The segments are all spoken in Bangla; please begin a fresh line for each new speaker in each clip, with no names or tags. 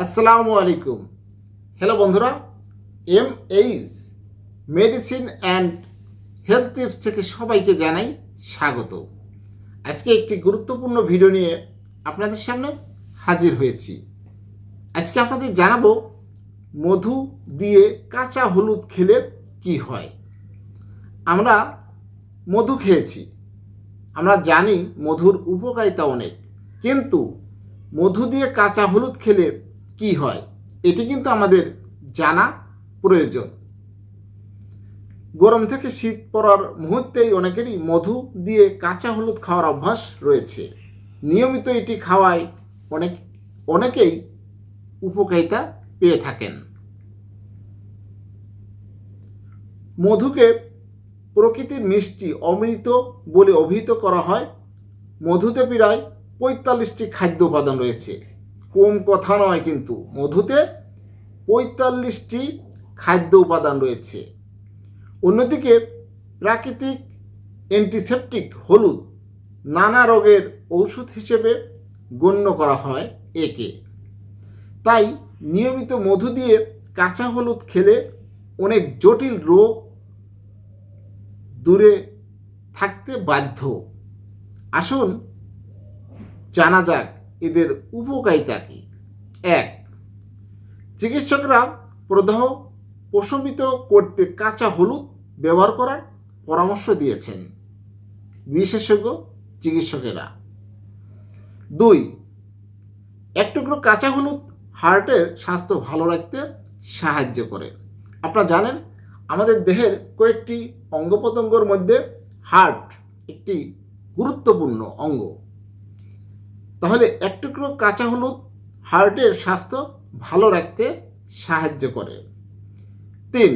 আসসালামু আলাইকুম। হ্যালো বন্ধুরা M H medicine and health tips থেকে সবাইকে জানাই স্বাগত। আজকে একটি গুরুত্বপূর্ণ ভিডিও নিয়ে আপনাদের সামনে হাজির হয়েছি। আজকে আপনাদের জানাব মধু দিয়ে কাঁচা হলুদ খেলে কি হয়। আমরা মধু খেয়েছি। আমরা জানি মধুর উপকারিতা অনেক, কিন্তু মধু দিয়ে কাঁচা হলুদ খেলে কি হয়? এটি কিন্তু আমাদের জানা প্রয়োজন। গরম থেকে শীত পড়ার মুহূর্তেই অনেকেরই মধু দিয়ে কাঁচা হলুদ খাওয়ার অভ্যাস রয়েছে। নিয়মিত এটি খাওয়ায় অনেক, অনেকেই উপকারিতা পেয়ে থাকেন। মধুকে প্রকৃতির মিষ্টি, অমৃত বলে অভিহিত করা হয়। মধুতে প্রায় পঁয়তাল্লিশটি খাদ্য উপাদান রয়েছে। কম কথা নয় কিন্তু মধুতে পঁয়তাল্লিশটি খাদ্য উপাদান রয়েছে। অন্যদিকে প্রাকৃতিক অ্যান্টিসেপটিক হলুদ নানা রোগের ঔষধ হিসেবে গণ্য করা হয় একে। তাই নিয়মিত মধু দিয়ে কাঁচা হলুদ খেলে অনেক জটিল রোগ দূরে থাকতে বাধ্য। আসুন জানা যাক এদের উপকারিতা কি? এক, চিকিৎসকরা প্রদাহ প্রশমিত করতে কাঁচা হলুদ ব্যবহার করার পরামর্শ দিয়েছেন বিশেষজ্ঞ চিকিৎসকেরা। দুই, এক টুকরো কাঁচা হলুদ হার্টের স্বাস্থ্য ভালো রাখতে সাহায্য করে। আপনারা জানেন, আমাদের দেহের কয়েকটি অঙ্গ মধ্যে হার্ট একটি গুরুত্বপূর্ণ অঙ্গ। তাহলে এক টুকরো কাঁচা হলুদ হার্টের স্বাস্থ্য ভালো রাখতে সাহায্য করে। তিন,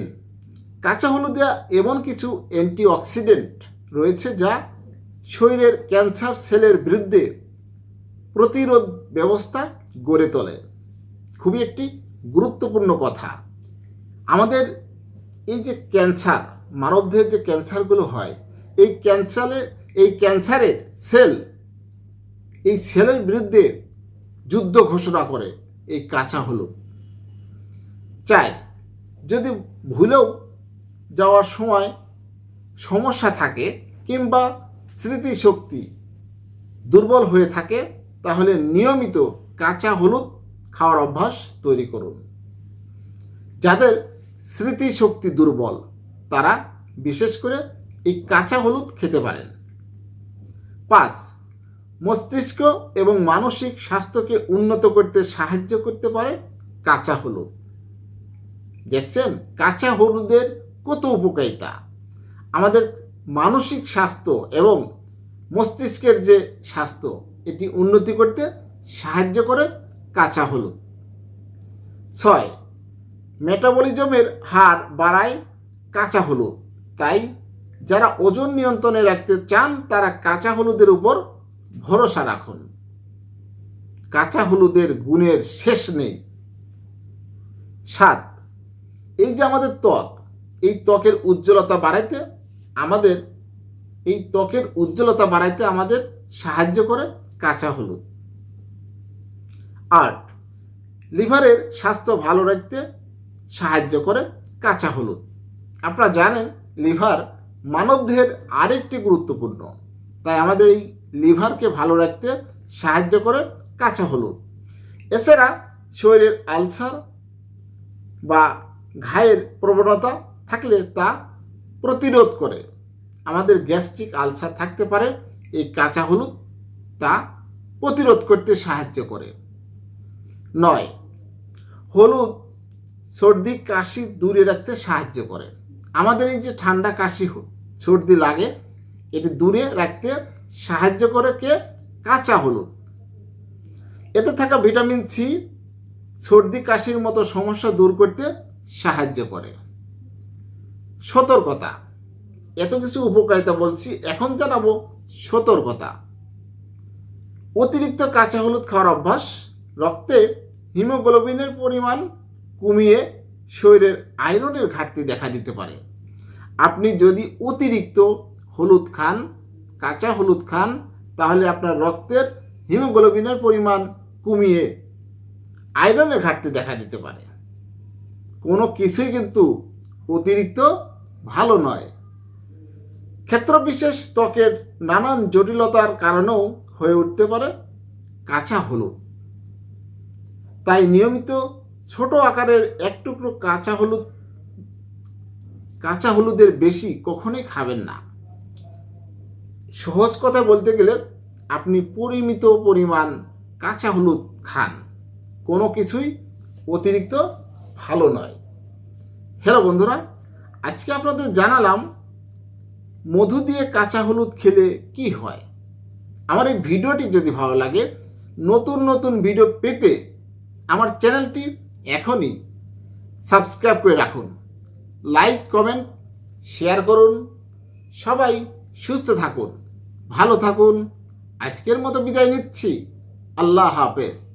কাঁচা হলুদে এমন কিছু অ্যান্টিঅক্সিডেন্ট রয়েছে যা শরীরের ক্যান্সার সেলের বিরুদ্ধে প্রতিরোধ ব্যবস্থা গড়ে তোলে। খুবই একটি গুরুত্বপূর্ণ কথা। আমাদের এই যে ক্যান্সার, মানবদেহের যে ক্যান্সারগুলো হয়, এই ক্যান্সারে, এই ক্যান্সারের সেল এই সেলের বিরুদ্ধে যুদ্ধ ঘোষণা করে এই কাঁচা হলুদ। চাই, যদি ভুলেও যাওয়ার সময় সমস্যা থাকে কিংবা স্মৃতিশক্তি দুর্বল হয়ে থাকে, তাহলে নিয়মিত কাঁচা হলুদ খাওয়ার অভ্যাস তৈরি করুন। যাদের স্মৃতিশক্তি দুর্বল, তারা বিশেষ করে এই কাঁচা হলুদ খেতে পারেন। পাঁচ মস্তিষ্ক এবং মানসিক স্বাস্থ্যকে উন্নত করতে সাহায্য করতে পারে কাঁচা হলুদ। দেখছেন? কাঁচা হলুদের কত উপকারিতা। আমাদের মানসিক স্বাস্থ্য এবং মস্তিষ্কের যে স্বাস্থ্য, এটি উন্নতি করতে সাহায্য করে কাঁচা হলুদ। ছয়, মেটাবলিজমের হার বাড়ায় কাঁচা হলুদ। তাই যারা ওজন নিয়ন্ত্রণে রাখতে চান, তারা কাঁচা হলুদের উপর ভরসা রাখুন। কাঁচা হলুদের গুণের শেষ নেই। সাত, এই যে আমাদের ত্বক, এই ত্বকের উজ্জ্বলতা বাড়াইতে আমাদের, এই ত্বকের উজ্জ্বলতা বাড়াইতে আমাদের সাহায্য করে কাঁচা হলুদ। আট, লিভারের স্বাস্থ্য ভালো রাখতে সাহায্য করে কাঁচা হলুদ। আপনারা জানেন, লিভার মানবদেহের আরেকটি গুরুত্বপূর্ণ। তাই আমাদের এই লিভারকে ভালো রাখতে সাহায্য করে কাঁচা হলুদ। এছাড়া শরীরের আলসার বা ঘায়ের প্রবণতা থাকলে তা প্রতিরোধ করে। আমাদের গ্যাস্ট্রিক আলসার থাকতে পারে, এই কাঁচা হলুদ তা প্রতিরোধ করতে সাহায্য করে। নয়, হলুদ সর্দি, কাশি দূরে রাখতে সাহায্য করে। আমাদের এই যে ঠান্ডা, কাশি, সর্দি লাগে, এটি দূরে রাখতে সাহায্য করে কে? কাঁচা হলুদ। এতে থাকা ভিটামিন সি, সর্দি, কাশির মতো সমস্যা দূর করতে সাহায্য করে। সতর্কতা। এত কিছু উপকারিতা বলছি, এখন জানাব সতর্কতা। অতিরিক্ত কাঁচা হলুদ খাওয়ার অভ্যাস, রক্তে হিমোগ্লোবিনের পরিমাণ কমিয়ে শরীরের আয়রনের ঘাটতি দেখা দিতে পারে। আপনি যদি অতিরিক্ত হলুদ খান কাঁচা হলুদ খান, তাহলে আপনার রক্তের হিমোগ্লোবিনের পরিমাণ কমিয়ে আয়রনের ঘাটতি দেখা দিতে পারে। কোনো কিছুই কিন্তু অতিরিক্ত ভালো নয়। ক্ষেত্রবিশেষ ত্বকের নানান জটিলতার কারণেও হয়ে উঠতে পারে কাঁচা হলুদ। তাই নিয়মিত ছোট আকারের এক টুকরো কাঁচা হলুদ, কাঁচা হলুদের বেশি কখনোই খাবেন না। সহজ কথা বলতে গেলে আপনি পরিমিত পরিমাণ কাঁচা হলুদ খান। কোনো কিছুই অতিরিক্ত ভালো নয়। হ্যালো বন্ধুরা, আজকে আপনাদের জানালাম, মধু দিয়ে কাঁচা হলুদ খেলে কি হয়? আমার এই ভিডিওটি যদি ভালো লাগে, নতুন নতুন ভিডিও পেতে আমার চ্যানেলটি এখনই সাবস্ক্রাইব করে রাখুন। লাইক, কমেন্ট, শেয়ার করুন। সবাই সুস্থ থাকুন। ভালো থাকুন। আজকের মতো বিদায় নিচ্ছি। আল্লাহ হাফেজ।